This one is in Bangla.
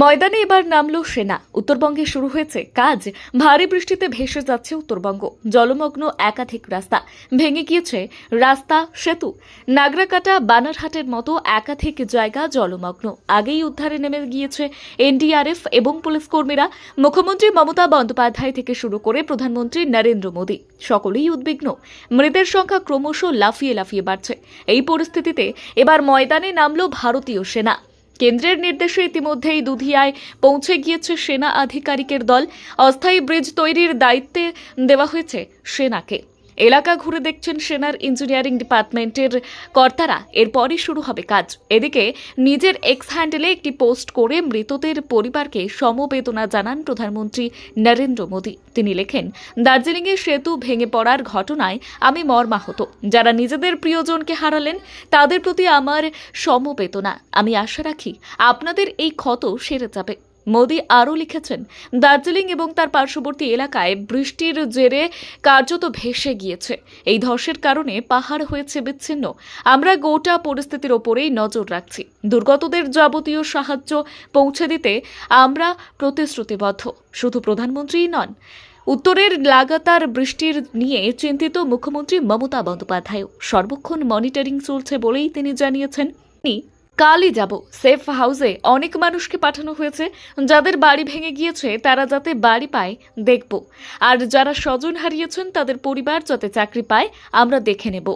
ময়দানে এবার নামল সেনা। উত্তরবঙ্গে শুরু হয়েছে কাজ। ভারী বৃষ্টিতে ভেসে যাচ্ছে উত্তরবঙ্গ। জলমগ্ন একাধিক রাস্তা। ভেঙে গিয়েছে রাস্তা সেতু। নাগরাকাটা, বানারহাটের মতো একাধিক জায়গা জলমগ্ন। আগেই উদ্ধারে নেমে গিয়েছে এনডিআরএফ এবং পুলিশ কর্মীরা। মুখ্যমন্ত্রী মমতা বন্দ্যোপাধ্যায় থেকে শুরু করে প্রধানমন্ত্রী নরেন্দ্র মোদী। সকলেই উদ্বিগ্ন। মৃতের সংখ্যা ক্রমশ লাফিয়ে লাফিয়ে বাড়ছে। এই পরিস্থিতিতে এবার ময়দানে নামল ভারতীয় সেনা। কেন্দ্রের নির্দেশে ইতিমধ্যেই দুধিয়ায় পৌঁছে গিয়েছে সেনা আধিকারিকের দল। অস্থায়ী ব্রিজ তৈরির দায়িত্বে দেওয়া হয়েছে সেনাকে। এলাকা ঘুরে দেখছেন সেনার ইঞ্জিনিয়ারিং ডিপার্টমেন্টের কর্তারা। এরপরই শুরু হবে কাজ। এদিকে নিজের এক্স হ্যান্ডেলে একটি পোস্ট করে মৃতদের পরিবারকে সমবেদনা জানান প্রধানমন্ত্রী নরেন্দ্র মোদী। তিনি লেখেন, দার্জিলিংয়ে সেতু ভেঙে পড়ার ঘটনায় আমি মর্মাহত। যারা নিজেদের প্রিয়জনকে হারালেন, তাদের প্রতি আমার সমবেদনা। আমি আশা রাখি আপনাদের এই ক্ষত সেরে যাবে। মোদি আরও লিখেছেন, দার্জিলিং এবং তার পার্শ্ববর্তী এলাকায় বৃষ্টির জেরে কার্যত ভেসে গিয়েছে। এই ধসের কারণে পাহাড় হয়েছে বিচ্ছিন্ন। আমরা গোটা পরিস্থিতির ওপরেই নজর রাখছি। দুর্গতদের যাবতীয় সাহায্য পৌঁছে দিতে আমরা প্রতিশ্রুতিবদ্ধ। শুধু প্রধানমন্ত্রীই নন, উত্তরের লাগাতার বৃষ্টির নিয়ে চিন্তিত মুখ্যমন্ত্রী মমতা বন্দ্যোপাধ্যায় সর্বক্ষণ মনিটরিং চলছে বলেই তিনি জানিয়েছেন। কালই যাব। সেফ হাউসে অনেক মানুষকে পাঠানো হয়েছে। যাদের বাড়ি ভেঙে গিয়েছে, তারা যাতে বাড়ি পায়, দেখব। আর যারা স্বজন হারিয়েছেন, তাদের পরিবার যাতে চাকরি পায়, আমরা দেখে নেব।